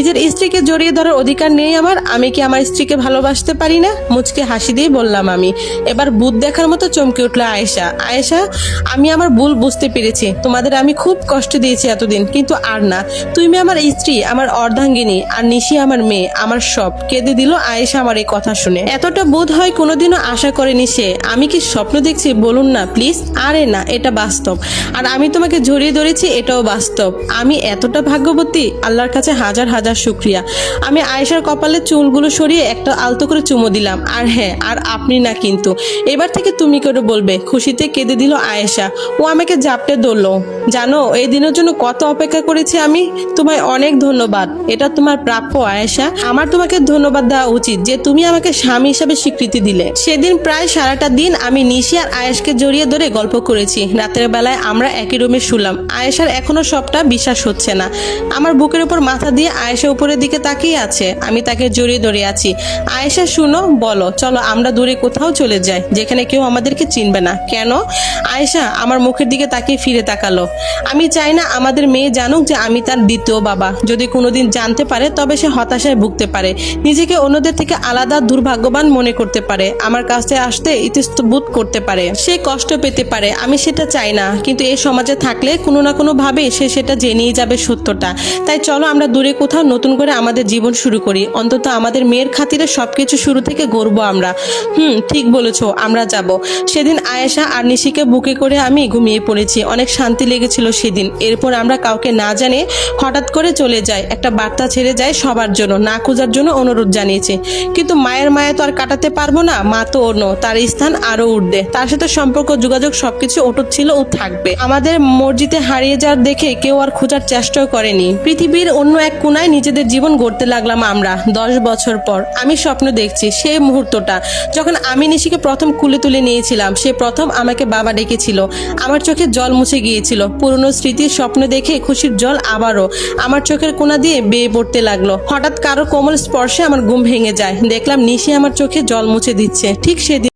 নিজের স্ত্রীকে জড়িয়ে ধরার অধিকার নেই আমার। আমি কি আমার স্ত্রীকে ভালোবাসতে পারি না? মুচকে হাসি দিয়ে বললাম আমি। এবার বুধ দেখার মতো চমকে উঠল আয়েশা। আয়েশা, আমি আমার ভুল বুঝতে পেরেছি। তোমাদের আমি খুব কষ্ট দিয়েছি এতদিন, কিন্তু আর না। তুমি আমার স্ত্রী, আমার অর্ধাঙ্গিনী, আর নিশি আমার মেয়ে, আমার সব। কেঁদে দিল আয়েশা আমার এই কথা শুনে। এতটা বোধ হয় কোনোদিনও আশা করেনি সে। আমি কি স্বপ্ন দেখছি? বলুন না, প্লিজ। আরে না, এটা বাস্তব। আর আমি তোমাকে জড়িয়ে ধরেছি, এটাও বাস্তব। আমি এতটা ভাগ্যবতী? আল্লাহর কাছে হাজার হাজার শুক্রিয়া। আমি আয়েশার কপালে চুলগুলো সরিয়ে একটা আলতো করে চুমো দিলাম। আর হ্যাঁ আর আপনি না কিন্তু। এবার থেকে তুমি করে বলবে, খুশিতে কেঁদে দিল আয়েশা। ও আমাকে জাপটে ধরলো। জানো, এই দিনের জন্য কত অপেক্ষা করেছি আমি? তোমায় অনেক ধন্যবাদ। এটা তোমার প্রাপ্য আয়েশা। আমার তোমাকে ধন্যবাদ দেওয়া উচিত যে তুমি আমাকে স্বামী হিসাবে স্বীকৃতি দিলে। সেদিন প্রায় সারাটা দিন আমি নিশি আর আয়েশকে জড়িয়ে ধরে গল্প করেছি। রাতের বেলায় আমরা একই রুমে শুলাম। আয়েশার এখনও সবটা বিশ্বাস হচ্ছে না। আমার বুকের উপর মাথা দিয়ে আয়েশা উপরের দিকে তাকিয়ে আছে। আমি তাকে জড়িয়ে ধরে আছি। আয়েশা, শুনো, বলো, চলো, আমরা দূরে কোথাও চলে যাই, যেখানে কেউ আমাদেরকে চিনবে না। কেন? আয়েশা, আমার মুখের দিকে তাকিয়ে ফিরে তাকালো। আমি চাই না আমাদের মেয়ে জানুক যে আমি তার দ্বিতীয় বাবা। যদি কোনোদিন জানতে পারে, তবে সে হতাশায় ভুগতে পারে। নিজেকে অন্যদের থেকে আলাদা দুর্ভাগ্যবান মনে করতে পারে। আমার কাছে আসতে ইতস্তবোধ করতে পারে। সে কষ্ট পেতে পারে, আমি সেটা চাই না। কিন্তু এই সমাজে থাকলে কোনো না কোনো ভাবে সে সেটা জেনেই যাবে সত্যটা। তাই চলো, আমরা দূরে কোথাও নতুন করে আমাদের জীবন শুরু করি। অন্তত আমাদের মেয়ের খাতিরে সবকিছু শুরু থেকে গড়ব আমরা। হুম, ঠিক বলেছ, আমরা যাব। সেদিন আয়েশা আর নিশিকে বুকে করে আমি ঘুমিয়ে পড়েছি। অনেক শান্তি লেগেছিল সেদিন। এরপর আমরা কাউকে না জানে হঠাৎ করে চলে যাই। একটা বার্তা ছেড়ে যায় সবার জন্য, না খোঁজার জন্য অনুরোধ জানিয়েছে। কিন্তু মায়ের মায়া তো আর কাটাতে পারব না, মা তো অন্য, তার স্থান আরও উঠবে তার সাথে সম্পর্ক, যোগাযোগ সবকিছু অটুট ছিল ও থাকবে। আমাদের মসজিদে হারিয়ে যাওয়ার দেখে কেউ আর খোঁজার চেষ্টাও করেনি। পৃথিবীর অন্য এক কোনায় নিজেদের জীবন গড়তে লাগলাম আমরা দশ বছর পর। আমি স্বপ্ন দেখছি সেই মুহূর্তটা, যখন আমি নিশিকে প্রথম কুলে তুলে নিয়েছিলাম, সে প্রথম আমাকে বাবা ডেকেছিল। আমার চোখে জল মুছে গিয়েছিল। পুরনো স্মৃতির স্বপ্ন দেখে খুশির জল আবারও আমার চোখের কোনা দিয়ে বেয়ে পড়তে লাগল। হঠাৎ কারও কোমল স্পর্শে আমার ঘুম ভেঙে যায়। দেখলাম নিশি আমার চোখে জল মুছে দিচ্ছে। ঠিক সেদিন